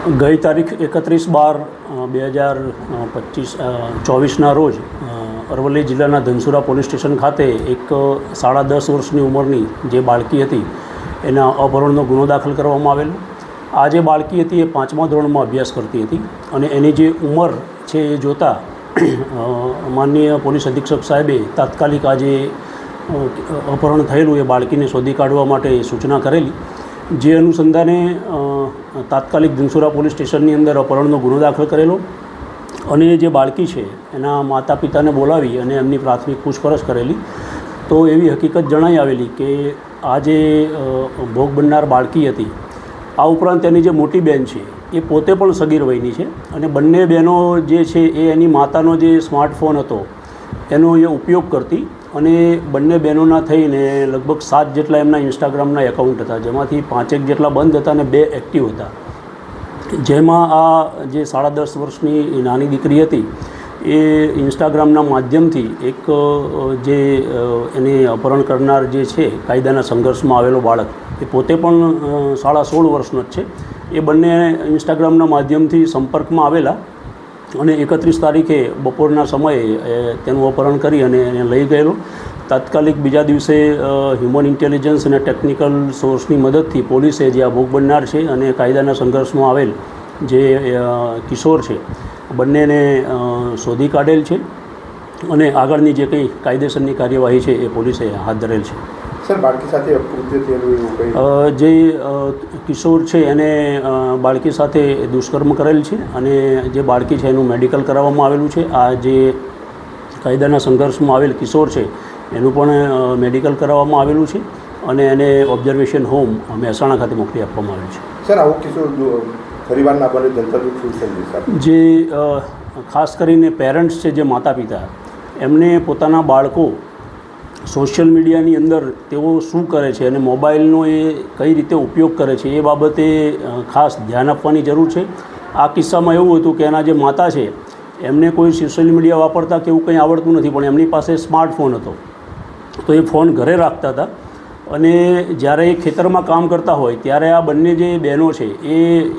ગઈ તારીખ એકત્રીસ બાર બે હજાર પચીસ ચોવીસના રોજ અરવલ્લી જિલ્લાના ધનસુરા પોલીસ સ્ટેશન ખાતે એક સાડા દસ વર્ષની ઉંમરની જે બાળકી હતી, એના અપહરણનો ગુનો દાખલ કરવામાં આવેલો. આ જે બાળકી હતી એ પાંચમા ધોરણમાં અભ્યાસ કરતી હતી અને એની જે ઉંમર છે એ જોતાં માનનીય પોલીસ અધિક્ષક સાહેબે તાત્કાલિક આજે અપહરણ થયેલું એ બાળકીને શોધી કાઢવા માટે સૂચના કરેલી. જે અનુસંધાને તાત્કાલિક ધનસુરા પોલીસ સ્ટેશનની અંદર અપહરણનો ગુનો દાખલ કરેલો. અને જે બાળકી છે, એના માતા પિતાને બોલાવી અને એમની પ્રાથમિક પૂછપરછ કરેલી. તો એવી હકીકત જણાઈ આવેલી કે આ જે ભોગ બનનાર બાળકી હતી, આ ઉપરાંત એની જે મોટી બહેન છે, એ પોતે પણ સગીર વયની છે. અને બંને બહેનો જે છે, એ એની માતાનો જે સ્માર્ટફોન હતો, એનો એ ઉપયોગ કરતી અને બંને બહેનોના થઈને લગભગ સાત જેટલા એમના ઇન્સ્ટાગ્રામના એકાઉન્ટ હતા, જેમાંથી પાંચેક જેટલા બંધ હતા અને બે એક્ટિવ હતા. જેમાં આ જે સાડા દસ વર્ષની નાની દીકરી હતી, એ ઇન્સ્ટાગ્રામના માધ્યમથી એક જે એને અપહરણ કરનાર જે છે, કાયદાના સંઘર્ષમાં આવેલો બાળક, એ પોતે પણ સાડા સોળ વર્ષનો જ છે. એ બંને ઇન્સ્ટાગ્રામના માધ્યમથી સંપર્કમાં આવેલા અને એકત્રીસ તારીખે બપોરના સમયે તેનું અપહરણ કરી અને એને લઈ ગયેલો. તાત્કાલિક બીજા દિવસે હ્યુમન ઇન્ટેલિજન્સ અને ટેકનિકલ સોર્સની મદદથી પોલીસે જે આ ભોગ બનનાર છે અને કાયદાના સંઘર્ષમાં આવેલ જે કિશોર છે, બંનેને શોધી કાઢેલ છે અને આગળની જે કંઈ કાયદેસરની કાર્યવાહી છે એ પોલીસે હાથ ધરેલ છે. જે કિશોર છે એને બાળકી સાથે દુષ્કર્મ કરેલ છે અને જે બાળકી છે એનું મેડિકલ કરાવવામાં આવેલું છે. આ જે કાયદાના સંઘર્ષમાં આવેલ કિશોર છે એનું પણ મેડિકલ કરાવવામાં આવેલું છે અને એને ઓબ્ઝર્વેશન હોમ મહેસાણા ખાતે મોકલી આપવામાં આવેલું છે. સર આવો કિશોર પરિવારના બને જે ખાસ કરીને પેરેન્ટ્સ છે જે માતા પિતા એમને પોતાના બાળકો સોશિયલ મીડિયાની અંદર તેઓ શું કરે છે અને મોબાઈલનો એ કઈ રીતે ઉપયોગ કરે છે એ બાબતે ખાસ ધ્યાન આપવાની જરૂર છે. આ કિસ્સામાં એવું હતું કે એના જે માતા છે, એમને કોઈ સોશિયલ મીડિયા વાપરતા કે એવું કંઈ આવડતું નથી, પણ એમની પાસે સ્માર્ટફોન હતો. તો એ ફોન ઘરે રાખતા હતા અને જ્યારે એ ખેતરમાં કામ કરતા હોય, ત્યારે આ બંને જે બહેનો છે, એ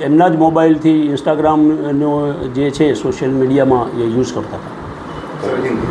એમના જ મોબાઈલથી ઇન્સ્ટાગ્રામનો જે છે, સોશિયલ મીડિયામાં એ યુઝ કરતા હતા.